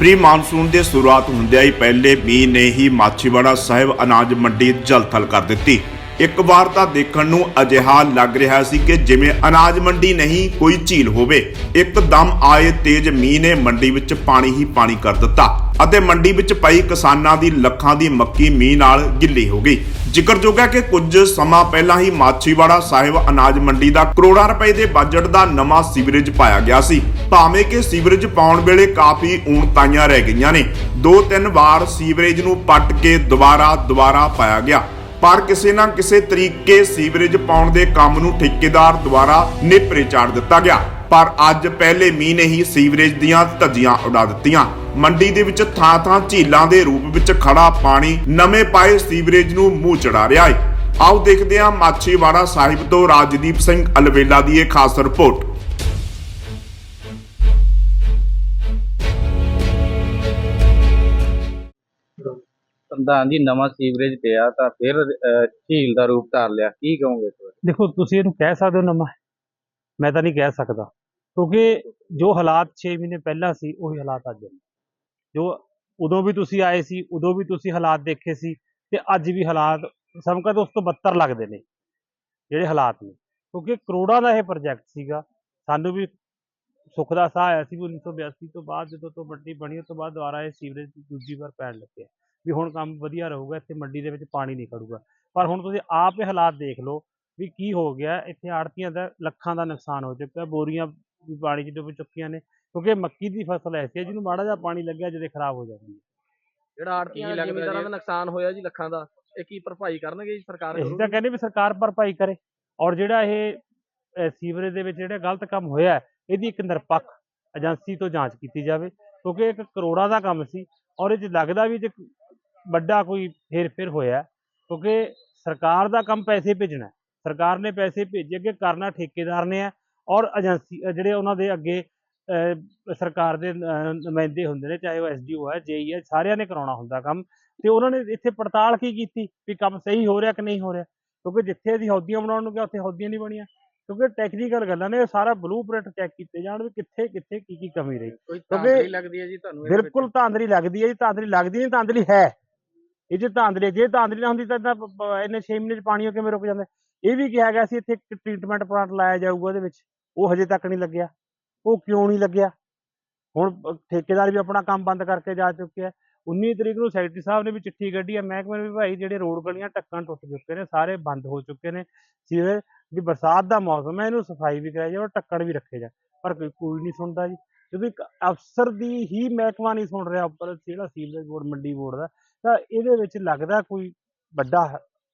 Pre monsoon ਦੇ ਸ਼ੁਰੂਆਤ ਹੁੰਦਿਆਂ ਹੀ ਪਹਿਲੇ ਮੀਂਹ ਨੇ ਹੀ ਮਾਛੀਵਾੜਾ ਸਾਹਿਬ ਅਨਾਜ ਮੰਡੀ ਜਲਥਲ ਕਰ ਦਿੱਤੀ। ਇੱਕ ਵਾਰ ਤਾਂ ਦੇਖਣ ਨੂੰ ਅਜਿਹਾ ਲੱਗ ਰਿਹਾ ਸੀ ਕਿ ਜਿਵੇਂ ਅਨਾਜ ਮੰਡੀ ਨਹੀਂ, ਕੋਈ ਝੀਲ ਹੋਵੇ। ਇੱਕਦਮ ਆਏ ਤੇਜ਼ ਮੀਂਹ ਨੇ ਮੰਡੀ ਵਿੱਚ ਪਾਣੀ ਹੀ ਪਾਣੀ ਕਰ ਦਿੱਤਾ ਅਤੇ ਮੰਡੀ ਵਿੱਚ ਪਈ ਕਿਸਾਨਾਂ ਦੀ ਲੱਖਾਂ ਦੀ ਮੱਕੀ ਮੀਂਹ ਨਾਲ ਗਿੱਲੀ ਹੋ ਗਈ। ਜ਼ਿਕਰਯੋਗ ਹੈ ਕਿ ਕੁਝ ਸਮਾਂ ਪਹਿਲਾਂ ਹੀ ਮਾਛੀਵਾੜਾ ਸਾਹਿਬ ਅਨਾਜ ਮੰਡੀ ਦਾ ਕਰੋੜਾਂ ਰੁਪਏ ਦੇ ਬਜਟ ਦਾ ਨਵਾਂ ਸੀਵਰੇਜ ਪਾਇਆ ਗਿਆ ਸੀ। ਭਾਵੇਂ ਕਿ ਸੀਵਰੇਜ ਪਾਉਣ ਵੇਲੇ ਕਾਫੀ ਊਣਤਾਈਆਂ ਰਹਿ ਗਈਆਂ ਨੇ। ਦੋ ਤਿੰਨ ਵਾਰ ਸੀਵਰੇਜ ਨੂੰ ਪੱਟ ਕੇ ਦੁਬਾਰਾ ਦੁਬਾਰਾ ਪਾਇਆ ਗਿਆ। ਪਰ ਕਿਸੇ ਨਾ ਕਿਸੇ ਤਰੀਕੇ ਸੀਵਰੇਜ ਪਾਉਣ ਦੇ ਕੰਮ ਨੂੰ ਠੇਕੇਦਾਰ ਦੁਆਰਾ ਨੇਪਰੇ ਚਾੜ ਦਿੱਤਾ ਗਿਆ। ਪਰ ਅੱਜ ਪਹਿਲੇ ਮੀਂਹ ਨੇ ਹੀ ਸੀਵਰੇਜ ਦੀਆਂ ਧੱਜੀਆਂ ਉਡਾ ਦਿੱਤੀਆਂ। ਮੰਡੀ ਦੇ ਵਿੱਚ ਥਾਂ-ਥਾਂ ਝੀਲਾਂ ਦੇ ਰੂਪ ਵਿੱਚ ਖੜਾ ਪਾਣੀ ਨਵੇਂ ਪਾਏ ਸੀਵਰੇਜ ਨੂੰ ਮੂੰਹ ਚੜਾ ਰਿਹਾ ਹੈ ਆਓ ਦੇਖਦੇ ਹਾਂ ਮਾਛੀਵਾੜਾ ਸਾਹਿਬ ਤੋਂ ਰਾਜਦੀਪ ਸਿੰਘ ਅਲਵੇਲਾ ਦੀ ਇਹ ਖਾਸ ਰਿਪੋਰਟ। ਪ੍ਰਧਾਨ ਜੀ ਨਵਾਂ ਸੀਵਰੇਜ ਪਿਆ ਤਾਂ ਫਿਰ ਅਹ, ਝੀਲ ਦਾ ਰੂਪ ਧਾਰ ਲਿਆ। ਕੀ ਕਹੋਗੇ ਇਸ ਬਾਰੇ? ਦੇਖੋ ਤੁਸੀਂ ਇਹਨੂੰ ਕਹਿ ਸਕਦੇ ਹੋ ਨਵਾਂ? ਮੈਂ ਤਾਂ ਨਹੀਂ ਕਹਿ ਸਕਦਾ। ਕਿਉਂਕਿ ਜੋ ਹਾਲਾਤ 6 ਮਹੀਨੇ ਪਹਿਲਾਂ ਸੀ ਉਹੀ ਹਾਲਾਤ ਅੱਜ ਨੇ। ਜੋ ਉਦੋਂ ਵੀ ਤੁਸੀਂ ਆਏ ਸੀ ਉਦੋਂ ਵੀ ਤੁਸੀਂ ਹਾਲਾਤ ਦੇਖੇ ਸੀ ਤੇ ਅੱਜ ਵੀ ਹਾਲਾਤ ਸਮਕਾ ਤੋਂ ਉਸ ਤੋਂ ਬੱਤਰ ਲੱਗਦੇ ਨੇ ਜਿਹੜੇ ਹਾਲਾਤ ਨੇ। ਕਿਉਂਕਿ ਕਰੋੜਾਂ ਦਾ ਇਹ ਪ੍ਰੋਜੈਕਟ ਸੀਗਾ। ਸਾਨੂੰ ਵੀ ਸੁੱਖ ਦਾ ਸਾਹ ਆਇਆ ਸੀ ਵੀ 1982 ਤੋਂ ਬਾਅਦ ਜਦੋਂ ਤੋਂ ਵੱਡੀ ਬਣੀ ਉਸ ਤੋਂ ਬਾਅਦ ਦੁਬਾਰਾ ਇਹ ਸੀਵਰੇਜ ਦੂਜੀ ਵਾਰ ਪੈਣ ਲੱਗਿਆ। ਵੀ ਹੁਣ ਕੰਮ ਵਧੀਆ ਰਹੂਗਾ ਇੱਥੇ ਮੰਡੀ ਦੇ ਵਿੱਚ ਪਾਣੀ ਨਹੀਂ ਖੜੂਗਾ ਪਰ ਹੁਣ ਤੁਸੀਂ ਆਪ ਇਹ ਹਾਲਾਤ ਦੇਖ ਲਓ ਵੀ ਕੀ ਹੋ ਗਿਆ ਇੱਥੇ ਆੜਤੀਆਂ ਦਾ ਲੱਖਾਂ ਦਾ ਨੁਕਸਾਨ ਹੋ ਚੁੱਕਾ ਬੋਰੀਆਂ ਵੀ ਪਾਣੀ 'ਚ ਡੁੱਬ ਚੁੱਕੀਆਂ ਨੇ ਕਿਉਂਕਿ ਮੱਕੀ ਦੀ ਫਸਲ ਐਸੀ ਹੈ ਜਿਹਨੂੰ ਮਾੜਾ ਜਿਹਾ ਪਾਣੀ ਲੱਗਿਆ ਜਦੇ ਖਰਾਬ ਹੋ ਜਾਂਦੀ ਹੈ ਜਿਹੜਾ ਆੜਤੀਆਂ ਜ਼ਿਮੀਂਦਾਰਾਂ? ਦਾ ਨੁਕਸਾਨ ਹੋਇਆ ਜੀ ਲੱਖਾਂ ਦਾ ਇਹ ਕੀ ਭਰਪਾਈ ਕਰਨਗੇ ਜੀ ਸਰਕਾਰ ਅਸੀਂ ਤਾਂ? ਕਹਿੰਦੇ ਵੀ ਸਰਕਾਰ ਭਰਪਾਈ ਕਰੇ ਔਰ ਜਿਹੜਾ ਇਹ ਸੀਵਰੇਜ ਦੇ ਵਿੱਚ ਜਿਹੜਾ ਗਲਤ ਕੰਮ ਹੋਇਆ ਹੈ, ਇਹਦੀ ਇੱਕ ਨਿਰਪੱਖ ਏਜੰਸੀ ਤੋਂ ਜਾਂਚ ਕੀਤੀ ਜਾਵੇ ਕਿਉਂਕਿ ਇੱਕ ਕਰੋੜਾਂ ਦਾ ਕੰਮ ਸੀ ਔਰ ਇਹ 'ਚ ਲੱਗਦਾ ਵੀ ਜੇ ਵੱਡਾ ਕੋਈ ਹੇਰ-ਫੇਰ ਹੋਇਆ ਹੈ, ਕਿਉਂਕਿ ਸਰਕਾਰ ਦਾ ਕੰਮ ਪੈਸੇ ਭੇਜਣਾ। ਸਰਕਾਰ ਨੇ ਪੈਸੇ ਭੇਜੇ ਅੱਗੇ ਕਰਨਾ ਠੇਕੇਦਾਰ ਨੇ ਹੈ ਔਰ ਏਜੰਸੀ ਜਿਹੜੇ ਉਹਨਾਂ ਦੇ ਅੱਗੇ ਸਰਕਾਰ ਦੇ ਨੁਮਾਇੰਦੇ ਹੁੰਦੇ ਨੇ ਚਾਹੇ ਉਹ ਐਸਡੀਓ ਹੈ ਜੇਈ ਹੈ ਸਾਰਿਆਂ ਨੇ ਕਰਾਉਣਾ ਹੁੰਦਾ ਕੰਮ। ਤੇ ਉਹਨਾਂ ਨੇ ਇੱਥੇ ਪੜਤਾਲ ਕੀ ਕੀਤੀ ਵੀ ਕੰਮ ਸਹੀ ਹੋ ਰਿਹਾ ਕਿ ਨਹੀਂ ਹੋ ਰਿਹਾ? ਕਿਉਂਕਿ ਜਿੱਥੇ ਅਸੀਂ ਹੌਦੀਆਂ ਬਣਾਉਣ ਨੂੰ ਗਿਆ ਉੱਥੇ ਹੌਦੀਆਂ ਨਹੀਂ ਬਣੀਆਂ। ਕਿਉਂਕਿ ਟੈਕਨੀਕਲ ਗੱਲਾਂ ਨੇ ਸਾਰਾ ਬਲੂਪ੍ਰਿੰਟ ਚੈੱਕ ਕੀਤੇ ਜਾਣ ਵੀ ਕਿੱਥੇ ਕਿੱਥੇ ਕੀ ਕੀ ਕਮੀ ਰਹੀ। ਕੋਈ ਕਿਉਂਕਿ ਲੱਗਦੀ ਹੈ ਜੀ ਤੁਹਾਨੂੰ? ਬਿਲਕੁਲ ਧਾਂਦਲੀ ਲੱਗਦੀ ਹੈ ਜੀ ਧਾਂਦਲੀ ਲੱਗਦੀ ਨਹੀਂ ਧਾਂਦਲੀ ਹੈ। ਇਹ ਜੇ ਧਾਂਦਲੀ ਜੇ ਧਾਂਦਲੀ ਨਾ ਹੁੰਦੀ ਤਾਂ ਤਾਂ ਇੰਨੇ 6 ਮਹੀਨੇ ਚ ਪਾਣੀ ਉਹ ਕਿਵੇਂ ਰੁਕ ਜਾਂਦਾ। ਇਹ ਵੀ ਕਿਹਾ ਗਿਆ ਸੀ ਇੱਥੇ ਇੱਕ ਟ੍ਰੀਟਮੈਂਟ ਪਲਾਂਟ ਲਾਇਆ ਜਾਊਗਾ ਉਹਦੇ ਵਿੱਚ। ਉਹ ਹਜੇ ਤੱਕ ਨਹੀਂ ਲੱਗਿਆ। ਉਹ ਕਿਉਂ ਨਹੀਂ ਲੱਗਿਆ? ਹੁਣ ਠੇਕੇਦਾਰ ਵੀ ਆਪਣਾ ਕੰਮ ਬੰਦ ਕਰਕੇ ਜਾ ਚੁੱਕੇ ਆ 19 ਤਰੀਕ ਨੂੰ ਸੈਕਟਰੀ ਸਾਹਿਬ ਨੇ ਵੀ ਚਿੱਠੀ ਕੱਢੀ ਹੈ। ਮਹਿਕਮੇ ਨੇ ਵੀ ਭਾਈ, ਜਿਹੜੇ ਰੋਡ ਗਲੀਆਂ ਟੱਕਣ ਟੁੱਟ ਚੁੱਕੇ ਨੇ, ਸਾਰੇ ਬੰਦ ਹੋ ਚੁੱਕੇ ਨੇ। ਸੀਵਰੇਜ ਵੀ ਬਰਸਾਤ ਦਾ ਮੌਸਮ ਹੈ, ਇਹਨੂੰ ਸਫ਼ਾਈ ਵੀ ਕਰਾਈ ਜਾਵੇ ਔਰ ਟੱਕਣ ਵੀ ਰੱਖੇ ਜਾ ਪਰ ਕੋਈ ਕੋਈ ਨਹੀਂ ਸੁਣਦਾ ਜੀ। ਜਦੋਂ ਇੱਕ ਅਫਸਰ ਦੀ ਹੀ ਮਹਿਕਮਾ ਨਹੀਂ ਸੁਣ ਰਿਹਾ, ਉੱਪਰ ਜਿਹੜਾ ਸੀਵਰੇਜ ਬੋਰਡ, ਮੰਡੀ ਬੋਰਡ ਦਾ ਤਾਂ ਇਹਦੇ ਵਿੱਚ ਲੱਗਦਾ ਕੋਈ ਵੱਡਾ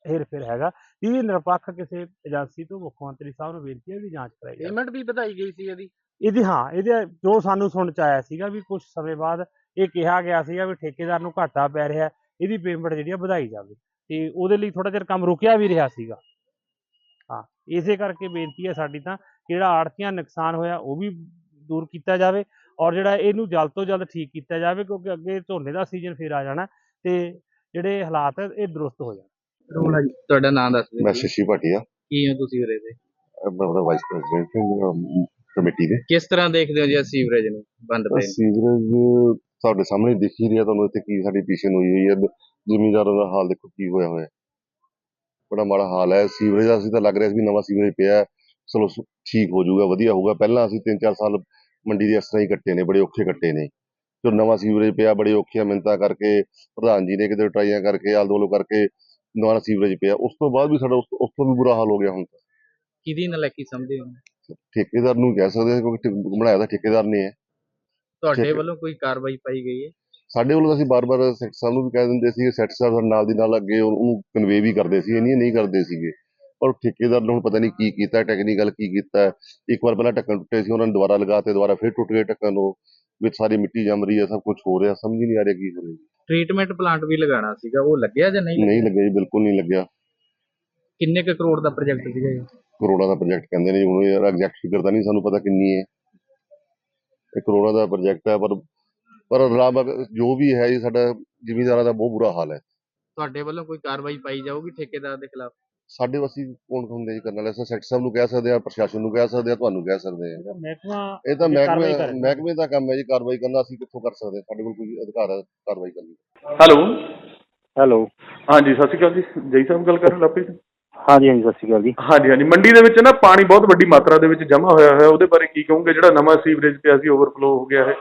ਹੇਰ ਫੇਰ ਹੈਗਾ। ਇਹ ਨਿਰਪੱਖ ਕਿਸੇ ਏਜੰਸੀ ਤੋਂ ਮੁੱਖ ਮੰਤਰੀ ਸਾਹਿਬ ਨੂੰ ਬੇਨਤੀ ਹੈ ਵੀ ਜਾਂਚ ਕਰਾਈ ਜਾਵੇ। ਪੇਮੈਂਟ ਵੀ ਵਧਾਈ ਗਈ ਸੀ ਇਹਦੀ। ਇਹਦੀ ਹਾਂ ਇਹਦੇ ਜੋ ਸਾਨੂੰ ਸੁਣ ਚ ਆਇਆ ਸੀਗਾ ਵੀ ਕੁਝ ਸਮੇਂ ਬਾਅਦ ਇਹ ਕਿਹਾ ਗਿਆ ਸੀਗਾ ਵੀ ਠੇਕੇਦਾਰ ਨੂੰ ਘਾਟਾ ਪੈ ਰਿਹਾ ਇਹਦੀ ਪੇਮੈਂਟ ਜਿਹੜੀ ਆ ਵਧਾਈ ਜਾਵੇ। ਤੇ ਉਹਦੇ ਲਈ ਥੋੜਾ ਚਿਰ ਕੰਮ ਰੁਕਿਆ ਵੀ ਰਿਹਾ ਸੀਗਾ। ਹਾਂ ਇਸੇ ਕਰਕੇ ਬੇਨਤੀ ਹੈ ਸਾਡੀ ਤਾਂ ਕਿ ਜਿਹੜਾ ਆੜਤੀਆਂ ਨੁਕਸਾਨ ਹੋਇਆ ਉਹ ਵੀ ਦੂਰ ਕੀਤਾ ਜਾਵੇ ਔਰ ਜਿਹੜਾ ਇਹਨੂੰ ਜਲਦ ਤੋਂ ਜਲਦ ਠੀਕ ਕੀਤਾ ਜਾਵੇ ਕਿਉਂਕਿ ਅੱਗੇ ਝੋਨੇ ਦਾ ਸੀਜ਼ਨ ਫੇਰ ਆ ਜਾਣਾ। ਤੇ ਜਿਹੜੇ ਹਾਲਾਤ ਹੈ ਇਹ ਦਰੁਸਤ ਹੋ ਜਾਣ। ਤੁਹਾਡਾ ਨਾਮ ਦੱਸ ਦਿਓ। ਮੈਂ। ਸ਼ਸ਼ੀ ਭਾਟੀਆ। ਕੀ ਹੋ ਤੁਸੀਂ ਉਰੇ ਦੇ? ਮੈਂ ਉਹਦਾ ਵਾਈਸ ਪ੍ਰੈਜ਼ੀਡੈਂਟ ਕਮੇਟੀ ਦੇ। ਕਿਸ ਤਰ੍ਹਾਂ ਦੇਖਦੇ ਹੋ ਜੀ ਸੀਵਰੇਜ ਨੂੰ ਬੰਦ ਪਏ? ਸੀਵਰੇਜ ਤੁਹਾਡੇ ਸਾਹਮਣੇ ਦਿਖ ਹੀ ਰਿਹਾ ਤੁਹਾਨੂੰ ਇੱਥੇ ਕੀ ਸਾਡੀ ਪੀਸ਼ਨ ਹੋਈ ਹੋਈ ਹੈ ਜ਼ਿਮੀਂਦਾਰਾਂ ਦਾ ਹਾਲ ਦੇਖੋ ਕੀ ਹੋਇਆ ਹੋਇਆ। ਬੜਾ ਮਾੜਾ ਹਾਲ ਹੈ ਸੀਵਰੇਜ ਦਾ ਅਸੀਂ ਤਾਂ ਲੱਗ ਰਿਹਾ ਸੀ ਵੀ ਨਵਾਂ ਸੀਵਰੇਜ ਪਿਆ ਚਲੋ ਠੀਕ ਹੋ ਜਾਊਗਾ ਵਧੀਆ ਹੋਊਗਾ। ਪਹਿਲਾਂ ਅਸੀਂ 3-4 ਸਾਲ ਮੰਡੀ ਦੇ ਇਸ ਤਰ੍ਹਾਂ ਹੀ ਕੱਟੇ ਨੇ ਬੜੇ ਔਖੇ ਕੱਟੇ ਨੇ। ਜੋ ਨਵਾਂ ਸੀਵਰੇਜ ਪਿਆ ਬੜੇ ਔਖੀਆਂ ਮਿੰਤਾਂ ਕਰਕੇ ਪ੍ਰਧਾਨ ਜੀ ਨੇ ਕਿਤੇ ਟਰਾਈਆਂ ਕਰਕੇ ਆਲ ਦੋਲੋ ਕਰਕੇ ਨਵਾਂ ਸੀਵਰੇਜ ਪਿਆ। ਉਸ ਤੋਂ ਬਾਅਦ ਵੀ ਸਾਡਾ ਉਸ ਤੋਂ ਵੀ ਬੁਰਾ ਹਾਲ ਹੋ ਗਿਆ ਹੁਣ ਤਾਂ। ਕਿਹਦੀ ਨਲਾਇਕੀ ਸਮਝਦੇ ਹੋ? ਠੇਕੇਦਾਰ ਨੂੰ ਕਹਿ ਸਕਦੇ ਹਾਂ ਕਿਉਂਕਿ ਬਣਾਇਆ ਤਾਂ ਠੇਕੇਦਾਰ ਨੇ। ਹੈ ਤੁਹਾਡੇ। ਵੱਲੋਂ ਕੋਈ ਕਾਰਵਾਈ ਪਾਈ ਗਈ ਹੈ? ਸਾਡੇ ਵੱਲੋਂ ਅਸੀਂ ਬਾਰ-ਬਾਰ ਸੈਕਟਰ ਸਾਹਿਬ ਨੂੰ ਵੀ ਕਹਿ ਦਿੰਦੇ ਸੀ ਸੈਕਟਰ ਸਾਹਿਬ ਨਾਲ ਦੀ ਨਾਲ ਅੱਗੇ ਉਹ- ਉਹਨੂੰ ਕਨਵੇ ਵੀ ਕਰਦੇ ਸੀ ਇਹ ਨਹੀਂ ਕਰਦੇ ਸੀਗੇ। ਪਰ ਠੇਕੇਦਾਰ ਨੇ ਪਤਾ ਨਹੀਂ ਕੀ ਕੀਤਾ ਟੈਕਨੀਕਲ ਕੀ ਕੀਤਾ। ਇੱਕ ਵਾਰ ਪਹਿਲਾਂ ਢੱਕਣ ਟੁੱਟੇ ਸੀ ਉਹਨਾਂ ਨੇ ਦੁਬਾਰਾ ਲਗਾਤੇ ਦੁਬਾਰਾ ਫਿਰ ਟੁੱਟ ਗਏ ਢੱਕਣ ਉਹ। ਵਿੱਚ ਸਾਰੀ ਮਿੱਟੀ ਜੰਮ ਰਹੀ ਹੈ ਸਭ ਕੁਝ ਹੋ ਰਿਹਾ ਸਮਝ ਹੀ ਨਹੀਂ ਆ ਰਿਹਾ ਕੀ ਹੋ ਰਿਹਾ ਟ੍ਰੀਟਮੈਂਟ ਪਲਾਂਟ ਵੀ ਲਗਾਉਣਾ ਸੀਗਾ ਉਹ ਲੱਗਿਆ ਜਾਂ ਨਹੀਂ ਨਹੀਂ ਲੱਗਿਆ? ਜੀ ਬਿਲਕੁਲ ਨਹੀਂ ਲੱਗਿਆ। ਕਿੰਨੇ ਕੁ ਕਰੋੜ ਦਾ ਪ੍ਰੋਜੈਕਟ ਸੀਗਾ ਇਹ? ਕਰੋੜਾਂ ਦਾ ਪ੍ਰੋਜੈਕਟ ਕਹਿੰਦੇ ਨੇ ਜੀ, ਹੁਣ ਯਾਰ ਐਗਜ਼ੈਕਟ ਫਿਗਰ ਤਾਂ ਨਹੀਂ ਸਾਨੂੰ ਪਤਾ ਕਿੰਨੀ ਹੈ। ਇਹ ਕਰੋੜਾਂ ਦਾ ਪ੍ਰੋਜੈਕਟ ਹੈ ਪਰ ਪਰ ਰੱਬ ਜੋ ਵੀ ਹੈ ਜੀ ਸਾਡਾ ਜ਼ਿਮੀਂਦਾਰਾਂ ਦਾ ਬਹੁਤ ਬੁਰਾ ਹਾਲ ਹੈ। ਤੁਹਾਡੇ ਵੱਲੋਂ ਕੋਈ ਕਾਰਵਾਈ ਪਾਈ ਜਾਊਗੀ ਠੇਕੇਦਾਰ ਦੇ ਖਿਲਾਫ? ਸਾਡੇ ਵਸੀ ਕੌਣ ਹੁੰਦੇ ਜੀ ਕਰਨ ਵਾਲੇ ਅਸੀਂ ਸੈਕਟਰ ਸਾਹਿਬ ਨੂੰ ਕਹਿ ਸਕਦੇ ਆ ਪ੍ਰਸ਼ਾਸਨ ਨੂੰ ਕਹਿ ਸਕਦੇ ਆ ਤੁਹਾਨੂੰ ਕਹਿ ਸਕਦੇ ਆ। ਮਹਿਕਮਾ ਇਹ ਤਾਂ ਮਹਿਕਮੇ। ਮਹਿਕਮੇ ਦਾ ਕੰਮ ਹੈ ਜੀ ਕਾਰਵਾਈ ਕਰਨਾ ਅਸੀਂ ਕਿੱਥੋਂ ਕਰ ਸਕਦੇ ਸਾਡੇ ਕੋਲ ਕੋਈ ਅਧਿਕਾਰ ਹੈ ਕਾਰਵਾਈ ਕਰਨ। ਦਾ ਹੈਲੋ। ਹੈਲੋ। ਹਾਂਜੀ ਸਤਿ ਸ਼੍ਰੀ ਅਕਾਲ ਜੀ। ਜੈ ਸਾਹਿਬ ਗੱਲ ਕਰ ਰਹੇ ਲਾਪੀ ਹਾਂਜੀ ਹਾਂਜੀ ਸਤਿ ਸ਼੍ਰੀ ਅਕਾਲ ਜੀ। ਹਾਂਜੀ ਹਾਂਜੀ। ਮੰਡੀ ਦੇ ਵਿੱਚ ਨਾ ਪਾਣੀ ਬਹੁਤ ਵੱਡੀ ਮਾਤਰਾ ਦੇ ਵਿੱਚ ਜਮ੍ਹਾਂ ਹੋਇਆ ਹੋਇਆ ਉਹਦੇ ਬਾਰੇ ਕੀ ਕਹੋਗੇ? ਜਿਹੜਾ ਨਵਾਂ ਸੀਵਰੇਜ ਪਿਆ ਸੀ ਓਵਰਫਲੋ ਹੋ ਗਿਆ ਹੈ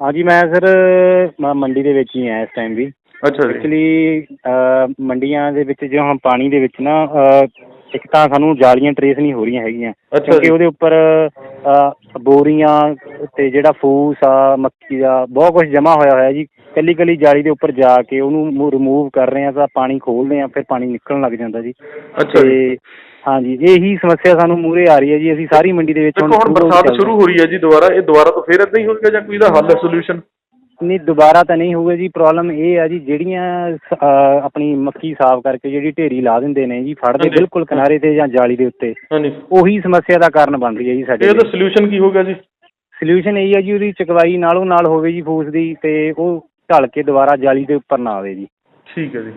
ਹਾਂਜੀ ਮੈਂ ਸਰ ਮ- ਮੰਡੀ ਦੇ ਵਿੱਚ ਹੀ ਹਾਂ ਇਸ ਟਾਈਮ ਵੀ। ਅੱਛਾ ਜੀ। ਐਕਚੁਅਲੀ ਮੰਡੀਆਂ ਦੇ ਵਿੱਚ ਜੋ ਹਮ ਪਾਣੀ ਦੇ ਵਿੱਚ ਨਾ ਇੱਕ ਤਾਂ ਸਾਨੂੰ ਜਾਲੀਆਂ ਟਰੇਸ ਨਹੀਂ ਹੋ ਰਹੀਆਂ ਹੈਗੀਆਂ। ਅੱਛਾ ਕਿਉਂਕਿ ਜੀ ਉਹਦੇ ਉੱਪਰ ਬੋਰੀਆਂ ਤੇ ਜਿਹੜਾ ਫੂਸ ਆ ਮੱਕੀ ਦਾ ਬਹੁਤ ਕੁਝ ਜਮ੍ਹਾਂ ਹੋਇਆ ਹੋਇਆ ਜੀ। ਕੱਲੀ ਕੱਲੀ ਜਾਲੀ ਦੇ ਉੱਪਰ ਜਾ ਕੇ ਉਹਨੂੰ ਰਿਮੂਵ ਕਰ ਰਹੇ ਆ ਤਾਂ ਪਾਣੀ ਖੋਲਦੇ ਆ ਫਿਰ ਪਾਣੀ ਨਿਕਲਣ ਲੱਗ ਜਾਂਦਾ ਜੀ। ਅੱਛਾ ਜੀ। ਤੇ ਹਾਂਜੀ ਇਹੀ ਸਮੱਸਿਆ ਸਾਨੂੰ ਮੂਹਰੇ ਆ ਰਹੀ ਹੈ ਜੀ। ਅਸੀਂ ਸਾਰੀ ਮੰਡੀ ਦੇ ਵਿੱਚ ਦੇਖੋ ਹੁਣ ਬਰਸਾਤ ਸ਼ੁਰੂ ਹੋ। ਰਹੀ ਹੈ ਜੀ ਦੁਬਾਰਾ। ਇਹ ਦੁਬਾਰਾ ਤੋਂ ਫੇਰ ਇਦਾਂ ਹੀ ਹੋਵੇਗਾ ਜਾਂ ਕੋਈ ਇਹਦਾ ਹੱਲ ਹੈ ਸੋਲੂਸ਼ਨ ਨਹੀਂ ਦੁਬਾਰਾ ਤਾਂ ਨਹੀਂ ਹੋਊਗਾ ਜੀ। ਪ੍ਰੋਬਲਮ ਇਹ ਆ ਜੀ ਜਿਹੜੀਆਂ ਆਪਣੀ ਮੱਕੀ ਸਾਫ਼ ਕਰਕੇ ਜਿਹੜੀ ਢੇਰੀ ਲਾ ਦਿੰਦੇ ਨੇ ਜੀ ਫੜਦੇ। ਬਿਲਕੁਲ ਕਿਨਾਰੇ ਤੇ ਜਾਂ ਜਾਲੀ ਦੇ ਉੱਤੇ। ਹਾਂਜੀ। ਉਹੀ ਸਮੱਸਿਆ ਦਾ ਕਾਰਨ ਬਣ ਰਹੀ ਹੈ ਜੀ ਤੇ ਸਾਡੇ ਇਹਦਾ ਸੋਲੂਸ਼ਨ ਕੀ ਹੋਗਾ ਜੀ? ਸੋਲੂਸ਼ਨ ਇਹ ਹੈ ਜੀ ਉਹਦੀ ਚਕਵਾਈ ਨਾਲੋਂ ਨਾਲ ਹੋਵੇ ਜੀ ਫੂਸ ਦੀ ਤੇ ਉਹ ਢਲ ਕੇ ਦੁਬਾਰਾ ਜਾਲੀ ਦੇ ਉੱਪਰ ਨਾ ਆਵੇ ਜੀ। ਠੀਕ ਹੈ ਜੀ।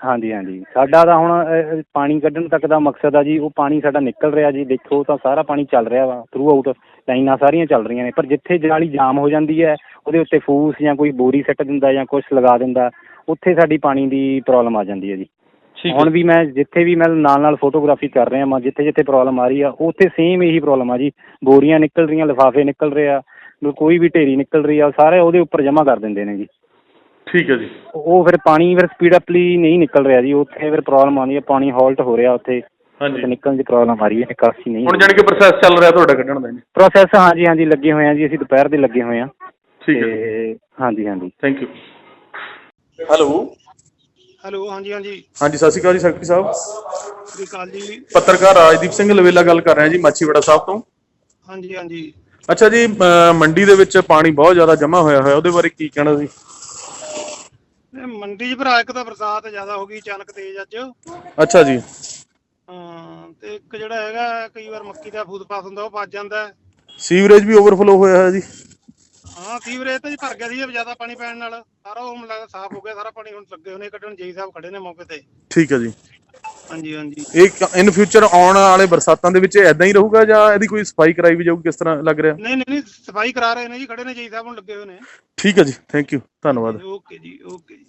ਹਾਂਜੀ ਹਾਂਜੀ। ਸਾਡਾ ਤਾਂ ਹੁਣ ਪਾਣੀ ਕੱਢਣ ਤੱਕ ਦਾ ਮਕਸਦ ਆ ਜੀ ਉਹ ਪਾਣੀ ਸਾਡਾ ਨਿਕਲ ਰਿਹਾ ਜੀ। ਦੇਖੋ ਤਾਂ ਸਾਰਾ ਪਾਣੀ ਚੱਲ ਰਿਹਾ ਵਾ। ਥਰੂ ਆਊਟ ਲਾਈਨਾਂ ਸਾਰੀਆਂ ਚੱਲ ਰਹੀਆਂ ਨੇ। ਪਰ ਜਿੱਥੇ ਜਾਲੀ ਜਾਮ ਹੋ ਜਾਂਦੀ ਹੈ ਉਹਦੇ ਉੱਤੇ ਫੂਸ ਜਾਂ ਕੋਈ ਬੋਰੀ ਸੱਟ ਦਿੰਦਾ ਜਾਂ ਕੁਝ ਲਗਾ ਦਿੰਦਾ ਉੱਥੇ ਸਾਡੀ ਪਾਣੀ ਦੀ ਪ੍ਰੋਬਲਮ ਆ ਜਾਂਦੀ ਹੈ ਜੀ। ਹੁਣ ਵੀ ਮੈਂ ਜਿੱਥੇ ਵੀ ਮੈਂ ਨਾਲ ਨਾਲ ਫੋਟੋਗ੍ਰਾਫੀ ਕਰ ਰਿਹਾ ਮੈਂ ਜਿੱਥੇ ਜਿੱਥੇ ਪ੍ਰੋਬਲਮ ਆ ਰਹੀ ਆ ਉੱਥੇ ਸੇਮ ਇਹੀ ਪ੍ਰੋਬਲਮ ਆ ਜੀ। ਬੋਰੀਆਂ ਨਿਕਲ ਰਹੀਆਂ ਲਿਫਾਫੇ ਨਿਕਲ ਰਹੇ ਆ ਕੋਈ ਵੀ ਢੇਰੀ ਨਿਕਲ ਰਹੀ ਆ ਸਾਰੇ ਉਹਦੇ ਉੱਪਰ ਜਮ੍ਹਾਂ ਕਰ ਦਿੰਦੇ ਨੇ ਜੀ। ਠੀਕ ਹੈ ਜੀ। ਉਹ ਫਿਰ ਪਾਣੀ ਫਿਰ ਸਪੀਡ ਅਪਲੀ ਨਹੀਂ ਨਿਕਲ ਰਿਹਾ ਜੀ ਉੱਥੇ ਫਿਰ ਪ੍ਰੋਬਲਮ ਆਉਂਦੀ ਹੈ ਪਾਣੀ ਹਾਲਟ ਹੋ ਰਿਹਾ ਉੱਥੇ। ਹਾਂਜੀ। ਨਿਕਲਣ ਦੀ ਪ੍ਰੋਬਲਮ ਆ ਰਹੀ ਹੈ ਨਿਕਾਸੀ ਨਹੀਂ ਹੁਣ ਜਾਣੀ ਕਿ ਪ੍ਰੋਸੈਸ ਚੱਲ ਰਿਹਾ ਤੁਹਾਡਾ ਕੱਢਣ ਦਾ ਜੀ। ਪ੍ਰੋਸੈਸ ਹਾਂਜੀ ਹਾਂਜੀ ਲੱਗੇ ਹੋਏ ਆ ਜੀ ਅਸੀਂ ਦੁਪਹਿਰ ਦੇ ਲੱਗੇ ਹੋਏ ਆ। ਠੀਕ ਹੈ ਤੇ ਹਾਂਜੀ ਹਾਂਜੀ। ਥੈਂਕ ਯੂ ਹੈਲੋ ਹੈਲੋ ਹਾਂਜੀ ਹਾਂਜੀ। ਹਾਂਜੀ ਸਤਿ ਸ਼੍ਰੀ ਅਕਾਲ ਜੀ ਸੈਕਟਰੀ ਸਾਹਿਬ ਸ਼੍ਰੀ ਅਕਾਲ ਜੀ। ਪੱਤਰਕਾਰ ਰਾਜਦੀਪ ਸਿੰਘ ਲਵੇਲਾ ਗੱਲ ਕਰ ਰਿਹਾ ਜੀ ਮਾਛੀਵਾੜਾ ਸਾਹਿਬ ਤੋਂ। ਹਾਂਜੀ ਹਾਂਜੀ। ਅੱਛਾ ਜੀ ਮੰਡੀ ਦੇ ਵਿੱਚ ਪਾਣੀ ਬਹੁਤ ਜ਼ਿਆਦਾ ਜਮ੍ਹਾਂ ਹੋਇਆ ਹੋਇਆ ਉਹਦੇ ਬਾਰੇ ਕੀ ਕਹਿਣਾ ਸੀ ਇਹ ਮੰਡੀ 'ਚ ਭਰਾ ਇੱਕ ਤਾਂ ਬਰਸਾਤ ਜ਼ਿਆਦਾ ਹੋ ਗਈ ਅਚਾਨਕ ਤੇਜ਼ ਅੱਜ। ਅੱਛਾ ਜੀ। ਹਾਂ ਤੇ ਇੱਕ ਜਿਹੜਾ ਹੈਗਾ ਕਈ ਵਾਰ ਮੱਕੀ ਦਾ ਫੂਦ ਪਾਸ ਹੁੰਦਾ ਉਹ ਭੱਜ ਜਾਂਦਾ। ਹੈ। ਸੀਵਰੇਜ ਵੀ ਓਵਰਫਲੋ ਹੋਇਆ ਹੈ ਜੀ। ਹਾਂ ਸੀਵਰੇਜ ਤਾਂ ਜੀ ਭਰ ਗਿਆ ਸੀ ਜ਼ਿਆਦਾ ਪਾਣੀ ਪੈਣ ਨਾਲ। ਸਾਰਾ ਉਹ ਲੱਗਦਾ ਸਾਫ਼ ਹੋ ਗਿਆ ਸਾਰਾ ਪਾਣੀ ਹੁਣ ਲੱਗੇ ਹੋਣੇ ਕੱਢਣ ਜੇਈ ਸਾਹਿਬ ਖੜੇ ਨੇ ਮੌਕੇ ਤੇ। ਠੀਕ ਹੈ ਜੀ। ਹਾਂਜੀ ਹਾਂਜੀ। ਇਹ ਇਨ ਫਿਊਚਰ ਆਉਣ ਵਾਲੇ ਬਰਸਾਤਾਂ ਦੇ ਵਿੱਚ ਐਦਾਂ ਹੀ ਰਹੂਗਾ ਜਾਂ ਇਹਦੀ ਕੋਈ ਸਫ਼ਾਈ ਕਰਾਈ ਵੀ ਜਾਊਗੀ ਕਿਸ ਤਰ੍ਹਾਂ ਲੱਗ ਰਿਹਾ? ਨਹੀਂ ਨਹੀਂ ਨਹੀਂ ਸਫ਼ਾਈ ਕਰਾ ਰਹੇ ਨੇ ਜੀ ਖੜੇ ਨੇ ਜੇਈ ਸਾਹਿਬ ਹੁਣ ਲੱਗੇ ਹੋਏ ਨੇ। ਠੀਕ ਹੈ ਜੀ ਥੈਂਕ ਯੂ ਧੰਨਵਾਦ। ਓਕੇ ਜੀ ਓਕੇ ਜੀ।